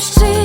See.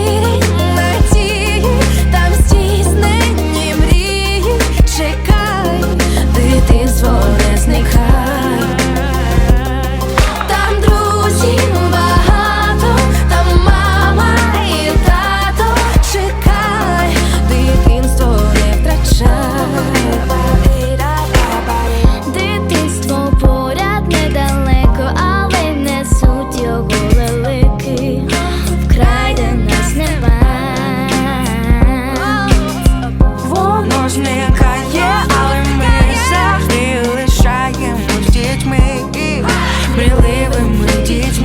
приливами дітьми.